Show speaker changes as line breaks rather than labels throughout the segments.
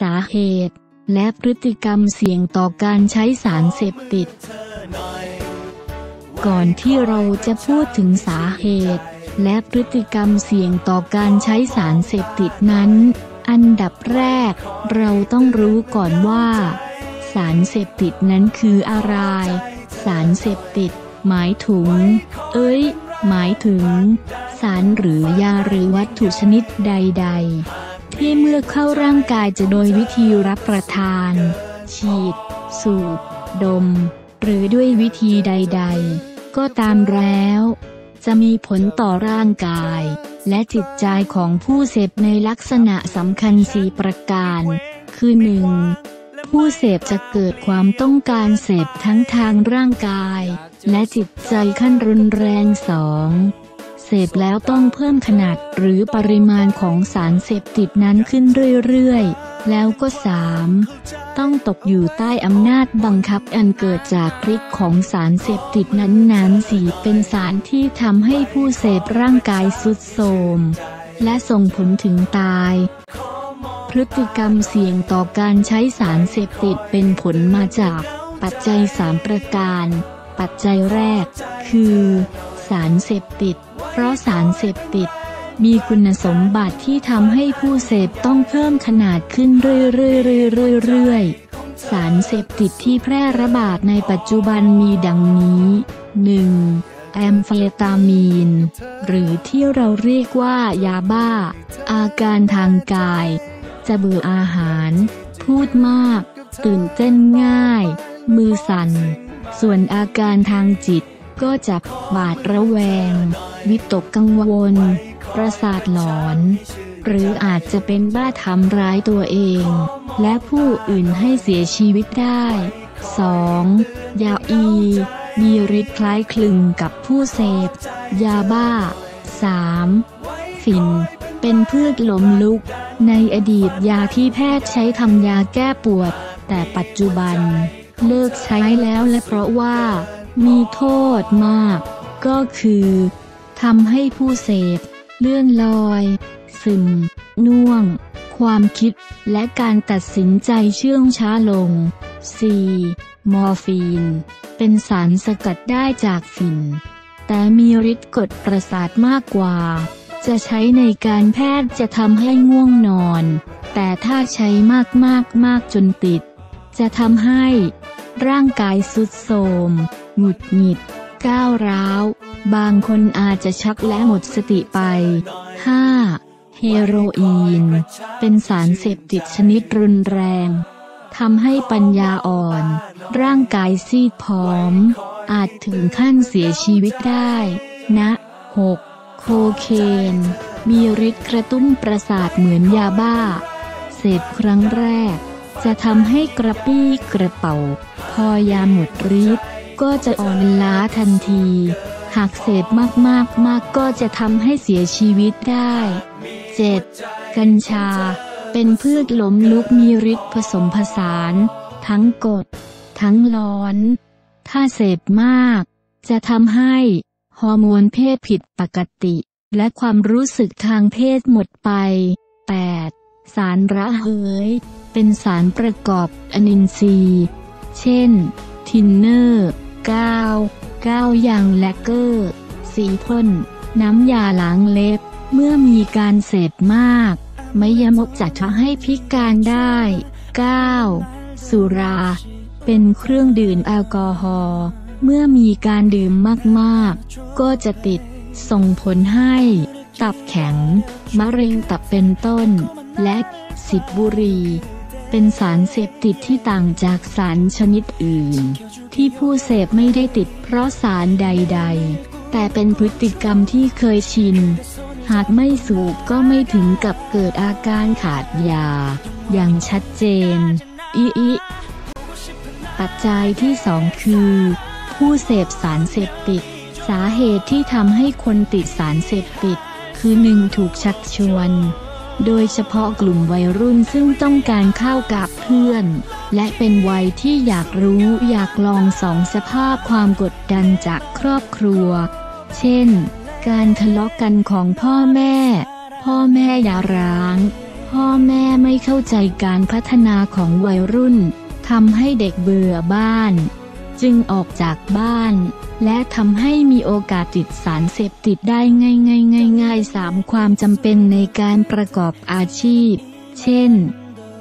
สาเหตุ และพฤติกรรมเสี่ยงต่อการใช้สารเสพติด ก่อนที่เราจะพูดถึงสาเหตุ และพฤติกรรมเสี่ยงต่อการใช้สารเสพติดนั้น อันดับแรก เราต้องรู้ก่อนว่า สารเสพติดนั้นคืออะไร สารเสพติด หมายถึง เอ้ย หมายถึง สารหรือยาหรือวัตถุชนิดใด ๆ ที่เมื่อเข้าร่างกายจะโดยวิธีรับประทาน ฉีด สูบ ดม หรือด้วยวิธีใด ๆ ก็ตามแล้ว จะมีผลต่อร่างกาย และจิตใจของผู้เสพในลักษณะสำคัญสีประการ คือหนึ่งผู้เสพจะเกิดความต้องการเสพทั้งทางร่างกาย และจิตใจขั้นรุนแรงสอง เสพแล้วต้องเพิ่มขนาดหรือปริมาณของสารเสพติดนั้นขึ้นเรื่อยๆ แล้วก็สามต้องตกอยู่ใต้อำนาจบังคับอันเกิดจากฤทธิ์ของสารเสพติดนั้นๆสีเป็นสารที่ทำให้ผู้เสพร่างกายสุดโทรมและส่งผลถึงตายพฤติกรรมเสี่ยงต่อการใช้สารเสพติดเป็นผลมาจาก ปัจจัยสามประการ ปัจจัยแรก คือ สารเสพติด ราะสารเสพติด มีคุณสมบัติที่ทำให้ผู้เสพต้องเพิ่มขนาดขึ้นเรื่อยๆๆๆสารเสพติดที่แพร่ระบาดในปัจจุบันมีดังนี้ 1. แอมเฟตามีน หรือที่เราเรียกว่ายาบ้า อาการทางกาย จะเบื่ออาหาร พูดมาก ตื่นเต้นง่าย มือสั่น ส่วนอาการทางจิต ก็จะบาดระแวง วิตกกังวล ประสาทหลอน หรืออาจจะเป็นบ้าทำร้ายตัวเอง และผู้อื่นให้เสียชีวิตได้ 2. ยาอี มีฤทธิ์คล้ายคลึงกับผู้เสพ ยาบ้า 3. ฝิ่น เป็นพืชล้มลุก ในอดีตยาที่แพทย์ใช้ทำยาแก้ปวด แต่ปัจจุบัน เลิกใช้แล้วและเพราะว่า มีโทษมาก ก็คือทำให้ผู้เสพเลื่อนลอย ซึม น่วง ความคิด และการตัดสินใจเชื่องช้าลง 4. มอร์ฟีน เป็นสารสกัดได้จากฝิ่น แต่มีฤทธิ์กดประสาทมากกว่า จะใช้ในการแพทย์จะทำให้ง่วงนอน แต่ถ้าใช้มากมากมากจนติด จะทำให้ร่างกายสุดโทรม หงุดหงิด ก้าวร้าว บางคนอาจจะชักและหมดสติไป 5. เฮโรอีน เป็นสารเสพติดชนิดรุนแรงทำให้ปัญญาอ่อน ร่างกายซีดผอม อาจถึงขั้นเสียชีวิตได้ นะ 6. โคเคน มีฤทธิ์กระตุ้นประสาทเหมือนยาบ้า เสพครั้งแรก จะทำให้กระปี้กระเป๋า พอยาหมดฤทธิ์ ก็จะอ่อนล้าทันที หากเสพมากๆมากก็จะทำให้เสียชีวิตได้ 7. กัญชา เป็นพืชล้มลุกมีฤทธิ์ผสมผสาน ทั้งกด ทั้งร้อน ถ้าเสพมาก จะทำให้ฮอร์โมนเพศผิดปกติ และความรู้สึกทางเพศหมดไป 8. สารระเหย เป็นสารประกอบอนินทรีย์ เช่น ทินเนอร์ ก้าวก้ายังและเกอร์ สีพ่น น้ำยาล้างเล็บ เมื่อมีการเสพมาก ไม่ยมกจะทำให้พิการได้ 9. สุรา เป็นเครื่องดื่มแอลกอฮอล์เมื่อมีการดื่มมากๆ ก็จะติด ส่งผลให้ ตับแข็ง มะเร็งตับเป็นต้น และสิบบุรี เป็นสารเสพติดที่ต่างจากสารชนิดอื่น ที่ผู้เสพไม่ได้ติดเพราะสารใด ๆ แต่เป็นพฤติกรรมที่เคยชิน หากไม่สูบก็ไม่ถึงกับเกิดอาการขาดยา อย่างชัดเจนอีอิปัจจัยที่สองคือ ผู้เสพสารเสพติด สาเหตุที่ทำให้คนติดสารเสพติด คือหนึ่งถูกชักชวน โดยเฉพาะกลุ่มวัยรุ่นซึ่งต้องการเข้ากับเพื่อน และเป็นวัยที่อยากรู้อยากลองสองสภาพความกดดันจากครอบครัว เช่น การทะเลาะกันของพ่อแม่ พ่อแม่อย่าร้าง พ่อแม่ไม่เข้าใจการพัฒนาของวัยรุ่นทำให้เด็กเบื่อบ้าน จึงออกจากบ้าน และทำให้มีโอกาสติดสารเสพติดได้ง่ายง่ายง่ายง่ายสามความจำเป็นในการประกอบอาชีพ เช่น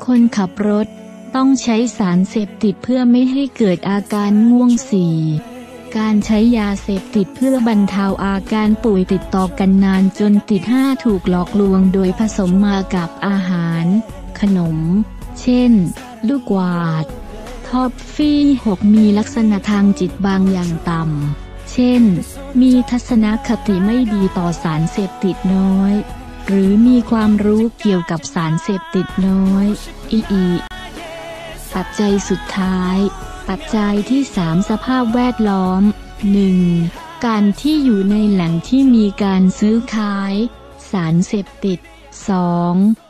คนขับรถต้องใช้สารเสพติดเพื่อไม่ให้เกิดอาการง่วงสีการใช้ยาเสพติดเพื่อบรรเทาอาการป่วยติดต่อกันนานจนติดห้าถูกหลอกลวงโดยผสมมากับอาหาร ขนม เช่น ลูกวาด ท็อปฟี่6มีลักษณะทางจิตบางอย่างต่ำ เช่น มีทัศนคติไม่ดีต่อสารเสพติดน้อย หรือมีความรู้เกี่ยวกับสารเสพติดน้อย อีอีปัจจัยสุดท้าย ปัจจัยที่ 3 สภาพแวดล้อม 1. การที่อยู่ในแหล่งที่มีการซื้อขาย สารเสพติด 2.